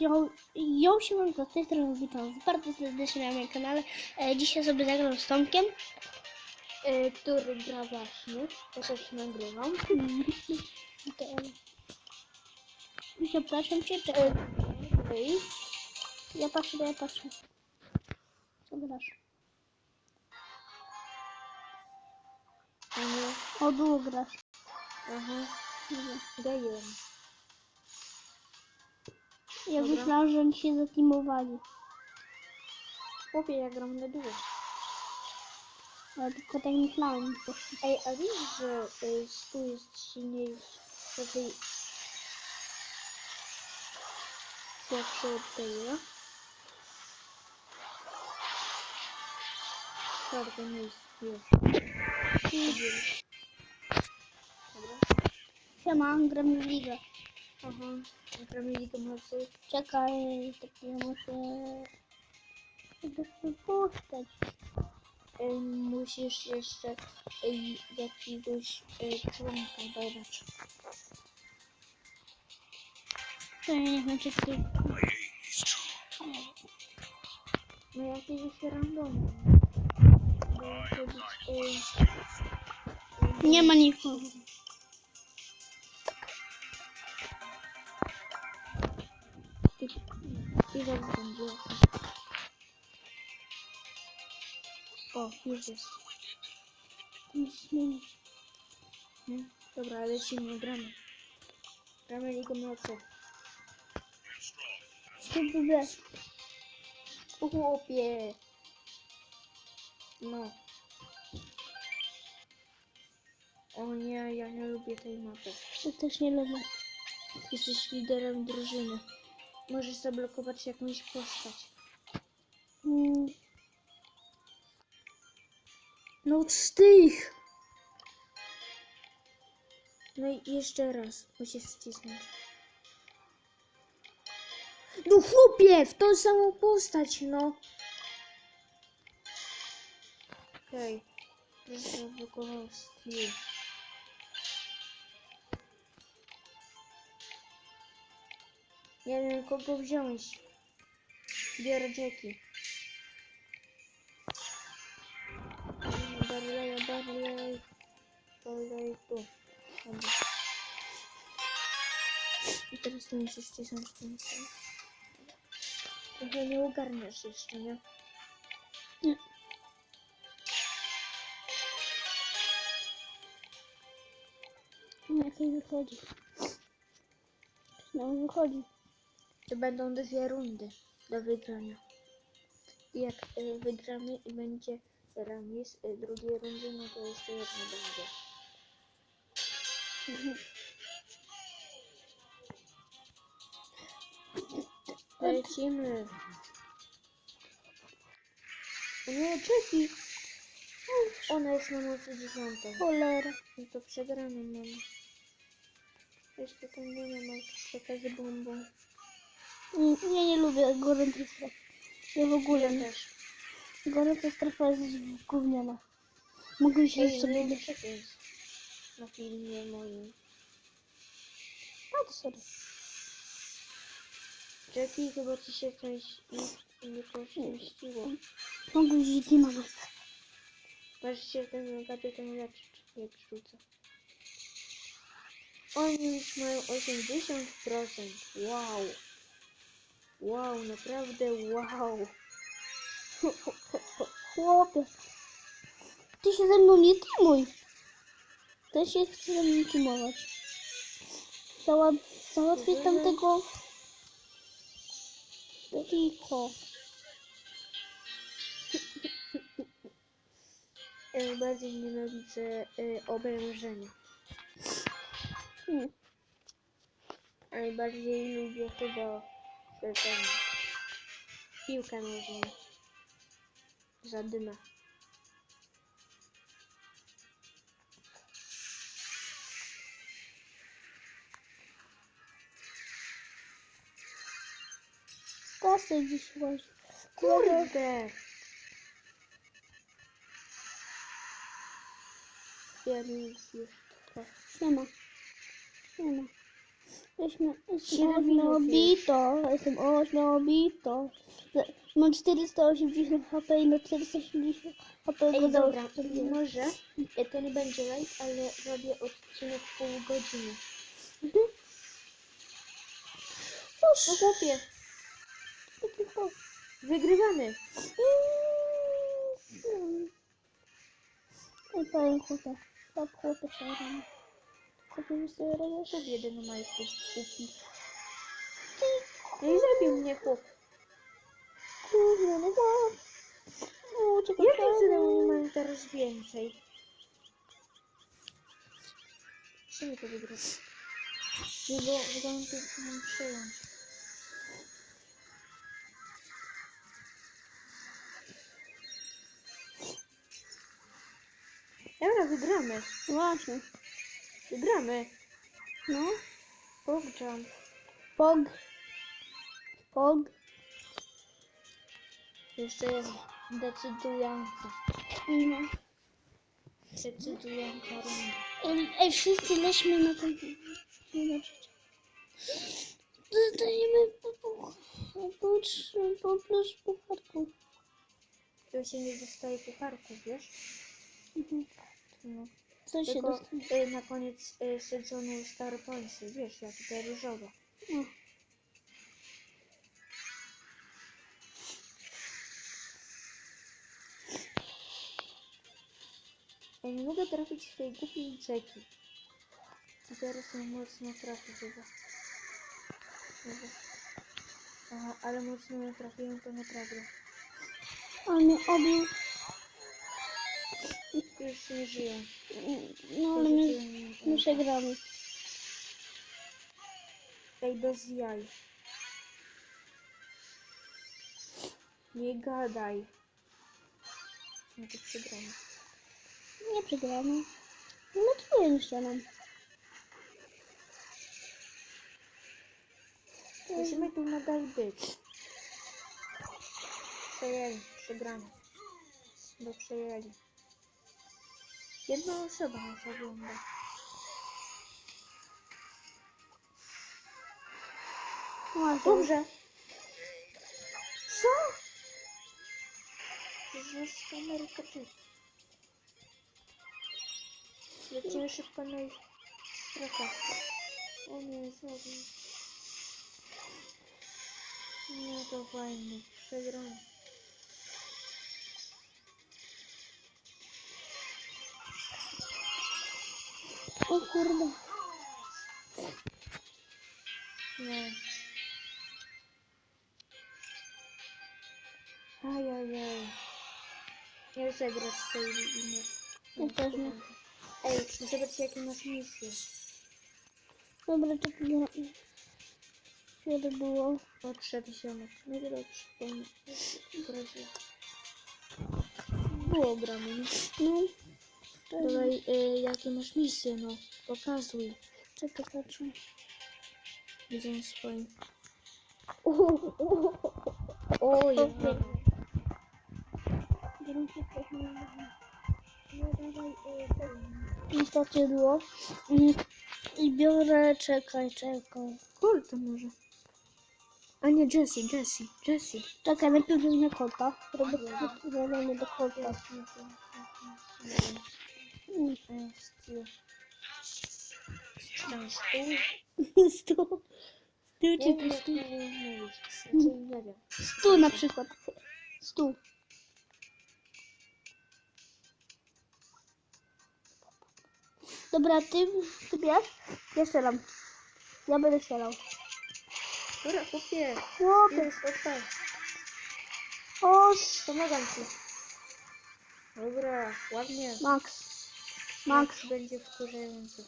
Ją, ją się mam z tej strony witam bardzo serdecznie na moim kanale. E, dzisiaj sobie zagram z Tomkiem, e, który gra właśnie. Ja też nagrywam. To- Zapraszam cię. Czy, e, ja patrzę, ja patrzę. Co grasz? O, długo grasz. Aha, daję. Ja Dobra. myślałam, że oni się zateamowali. Chłopie, ja gram na duo. Ale tylko tak myślałam. Ej, a wiesz, że y, stół jest silniejszy raczej słabszy od tego? Czwarte miejsce jest. Dobra. Siema, gram w ligę. Aha, gramy Ligę Mocy. Czekaj, tak ja muszę... wypuszczać. Musisz jeszcze jakiegoś y, członka dodać. To nie znaczy ty. No jakiegoś y, Nie ma nikogo. I zaraz będzie. O, już jest. Musisz zmienić. Nie? Dobra, lecimy, gramy. Gramy Ligę Mocy. Spróbuję. O chłopie! No. O nie, ja nie lubię tej mapy. Ja też nie lubię. Jesteś liderem drużyny. Możesz zablokować jakąś postać. Mm, No z tych! No i jeszcze raz. Musisz wcisnąć. No chłopie! W tą samą postać, no! Okej. Proszę zablokował Steve. Nie wiem kogo wziąć. Biorę Jackie. Barley, Barley. Barley tu. Dobra. I teraz tu ten sam. Trochę nie ogarniasz jeszcze, nie? Nie. Jak jej wychodzi. No wychodzi. To będą dwie rundy do wygrania. I jak y, wygramy i będzie remis y, drugiej rundy, no to jeszcze jedna będzie. Lecimy. Nie, Jackie! Ona jest na mocy dziesiątej. Cholera. No to przegramy mamy. Jeszcze tam nie ma przekazy bombą. Nie, nie lubię gorącej strefy. Ja w ogóle nie. też. Gorąca strefa jest gówniana. Mogę się Ej, sobie... nie, na filmie moim? No to sorry. Jackie, chyba ci się coś nie, poszczęściło. Mogę się teamować. Masz się ten kapitan leczyć, jak rzuca. Oni już mają 80%. Wow. Wow, naprawdę wow. Chłopie. Ty się ze mną nie teamuj. Ty się chce ze mną teamować. Załat załatwię tamtego... Rico. Najbardziej nienawidzę y, obrężenia. Hmm. Najbardziej lubię chyba ten piłkę nożną. Zadymę. Kasy dziś łazi. Kurde! Ja nie już. Siema. Siema. Jestem, ośmiobito, jestem ośmiobito. Mam 480 HP i na 480 HP Ej, go dobra, może to nie będzie live, ale robię odcinek pół godziny. No chłopie, wygrywamy. Ej, powiem chłopie, tak chłopie. Co ja robię? Szedł jeden majku, kupi. No i zabił mnie chłop. Kurde, no bo... No, szaramy. cudem oni mają teraz więcej? Co mi to wygrać? Nie, bo wygląda to mam przejąć. Dobra, wygramy. Właśnie, Wygramy. no. Pogrzam. Pog. Pog. Jeszcze jest decydująca. No. Decydująca runda. Ej, wszyscy leśmy na ten... Dostajemy po, po, po, po plus pucharku. To się nie dostaje pucharków, wiesz? Mhm. No. Co się Tylko y, na koniec y, sezonu Star Pointsy, wiesz, jak te różowe. No. Ja nie mogę trafić w tej głupiej Jacki. I teraz ją mocno trafię chyba. Chyba. Aha, ale mocno ją trafiłem to naprawdę. On mnie obił. Już nie żyję. No ale my, my przegramy. Ej, bez jaj. Nie gadaj. No to przegramy. Nie przegramy. No twoje nie strzelam. Musimy tu nadal być. Przejęli, przegrani. Bo przejęli. Jedna osoba nas ogląda. Dobrze. Co? To jest Ameryka czy? Lecimy szybko na ich strefę. O nie, zabił. Nie, to fajnie. Przegramy. O kurde. Nie. Ajajaj. Nie chcę grać z tej liny. Ja też nie. Ej, zobacz jakie masz misje. Dobra, czekaj. no. Kiedy było? Odszedł ziomek. No i dobrze, powiem. Groźnie. Było gramy? No. To Dawaj, y, jakie masz misje, no. Pokazuj. Czekaj, patrzę. Widzę swoim. O, O, ja. Niestety było. Mm, I biorę, czekaj, czekaj. Kol to może. A nie, Jessie, Jessie, Jessie. Czekaj, najpierw wezmę kota. Robię zadanie do kota. Stół. Tam stół. Stu. Stu Nie czy wiem, to stu? nie wiem. Stu na przykład. Stu. Dobra, ty, ty bierz? Ja strzelam. Ja będę strzelał. Dobra, chłopie. Chłopie, Jest, odpal. oż. Pomagam ci. Dobra, ładnie. Max. Max. będzie wkurzający.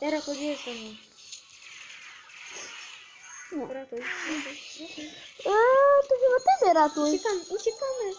Teraz podjeżdżam. ją. Nie. Ratuj, ratuj, ratuj. Eee, to chyba ty mnie ratuj. Uciekamy, uciekamy.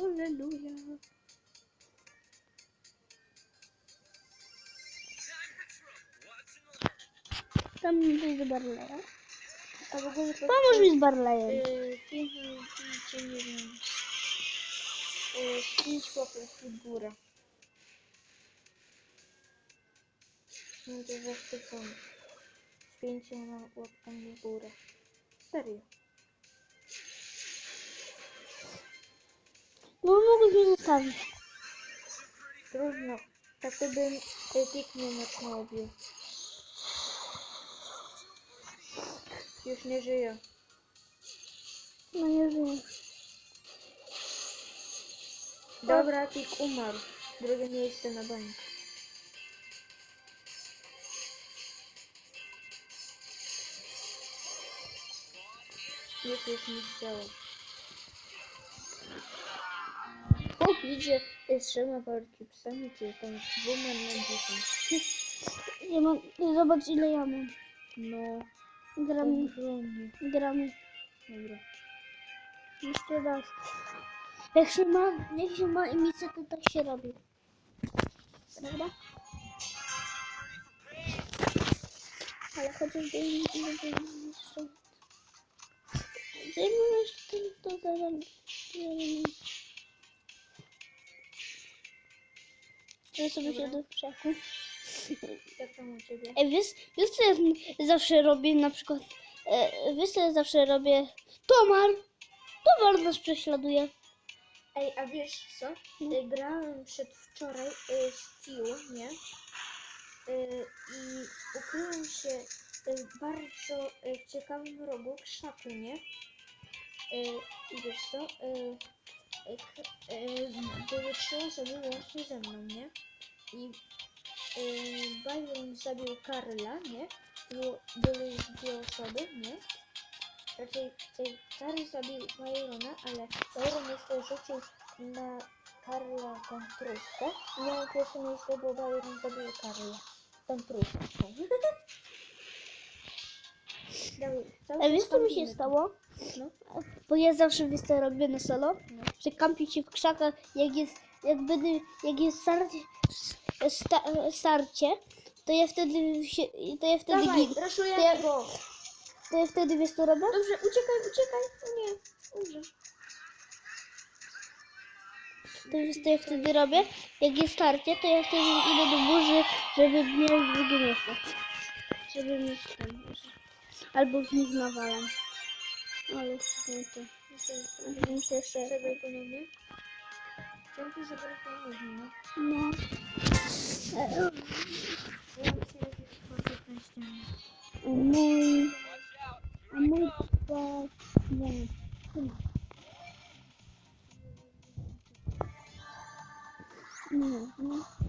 Aleluja. Tam idę do Barleya. A w ogóle to... Pomóż mi z Barleyem. Yy, pięknie, cię nie wiem. Yy, pięć łapek w górę. No to zachwycony. Z pięcioma łapkami w górę. Serio. No mogłeś mnie zostawić. Trudno. Tak to bym y, pięknie mocno obił. Już nie żyje. No nie wiem. Dobra, Tik umarł. Drugie miejsce na bańkę. Już już nie chciałem. O, idzie z trzema partypsami, czy tam z dwoma na dziesięć. Ja mam, zobacz ile ja mam. No, Gramy, ogromnie. gramy. Dobra. Jeszcze raz. Jak się ma, jak się ma emicję, to tak się robi. Prawda? Ale chociaż zajmujesz jeszcze... Zajmujesz to, to zaraz... Ja sobie siedzę w krzaku. Jak tam u ciebie? E, wiesz, wiesz co ja zawsze robię na przykład... E, wiesz co ja zawsze robię? Tomar! Tomar nas prześladuje. Ej, a wiesz co? Y, Grałem przedwczoraj y, z Tiu, nie? Y, I ukryłem się y, w bardzo y, ciekawym rogu krzaku, nie? Y, I wiesz co? Y, y, k- y, były trzy osoby łącznie ze mną, nie? I y, Byron zabił Karla, nie? Było, były już dwie osoby, nie? Raczej tej Karl zabił Byrona, ale Byron jeszcze rzucił na Karla. I miałem pierwsze miejsce, bo Byron zabił Karla. Cały A wiesz co mi się stało? No. Bo ja zawsze wiesz co robię na solo? No. Że kampię się w krzakach, jak jest, jak będę, jak jest starcie, sta, starcie to ja wtedy się, to ja wtedy Dawaj, raszujemy to ja- go. to ja wtedy wiesz co robię? Dobrze, uciekaj, uciekaj. Nie, dobrze. To wiesz co ja wtedy robię? Jak jest starcie, to ja wtedy idę do burzy, żeby mieć drugie miejsce. Żeby mieć tam, albo w nich nawalam. Ale to, to. Muszę jeszcze... Zagraj ponownie. Chciałam tu zagrać ponownie, no. No. E, Ja mam się jakieś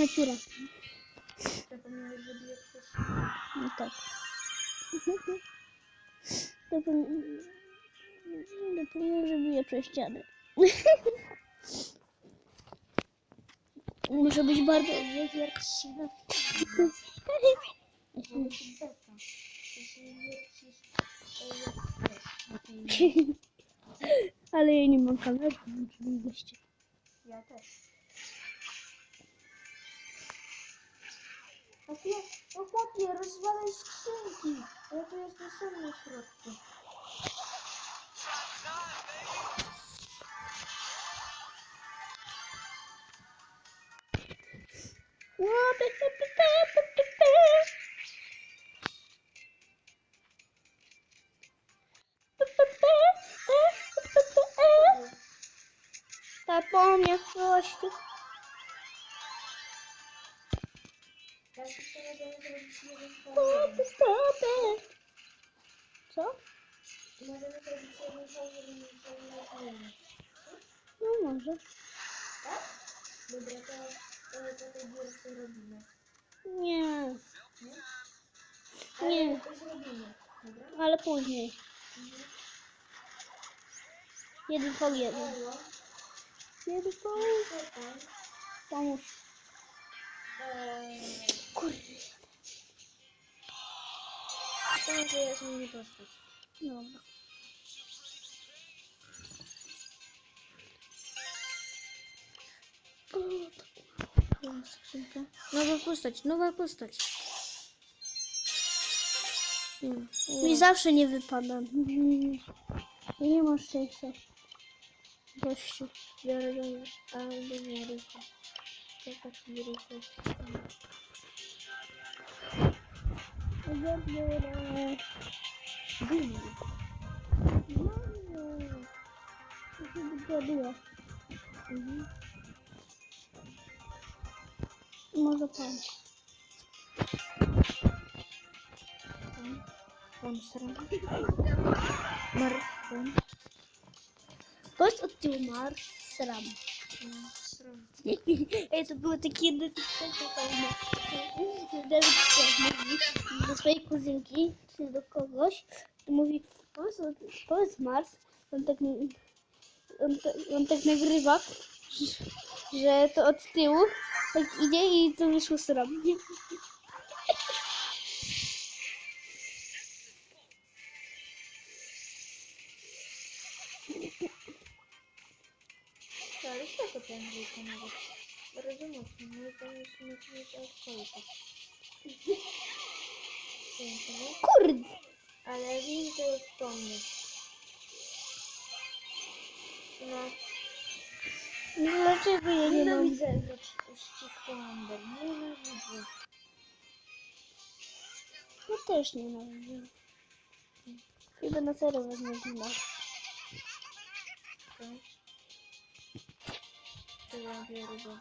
Maciura. Zapomniałeś, że bije przez... No tak. Zapomniałem, że bije przez ścianę. Muszę być bardzo... Na. Ale ja nie mam kamery, oczywiście. Ja też. A ty, no chłopie, rozwalaj skrzynki. Ja tu jestem sam na środku. Zapomniał Co? No może. Tak? Dobra, to, to po tej gierce robimy. Nie. Nie? To ale później. Jeden po jeden. Jeden po Czekaj. Pomóż. Eee, Kurde. To może ja zmienię postać. Dobra. Skrzynka. Nowa postać, nowa postać. Nie, Mi zawsze nie wypada. Nie mam szczęścia. Gościu. biorę do albo nie rychę. Mi rychę. Ja biorę... Gumi. Mało. To się zgaduje. Mhm. Może pan. Monstrum. Marstrum. Post od tyłu marsz, to. Dawid tak mówi do swojej kuzynki, czy do kogoś, to mówi, powiedz, Mars, on tak, on, ta- on tak nagrywa, że, to od tyłu tak idzie i to wyszło sram. Ale spoko ten rychę nawet. Bardzo mocno, no to musimy mieć odkolkę. Pięknie. Kurde! Ale wiem, jest po mnie. No, No dlaczego ja nie mam? nienawidzę uścisku Amber. Nienawidzę. Ja też nie mam. Chyba na serio wezmę. To ja biorę go.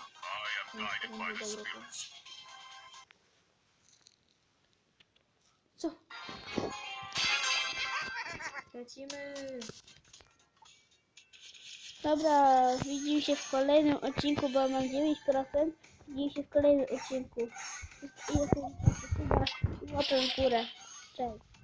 Co? Lecimy. Dobra, widzimy się w kolejnym odcinku, bo mam 9%. Widzimy się w kolejnym odcinku. I łapę w górę. Cześć.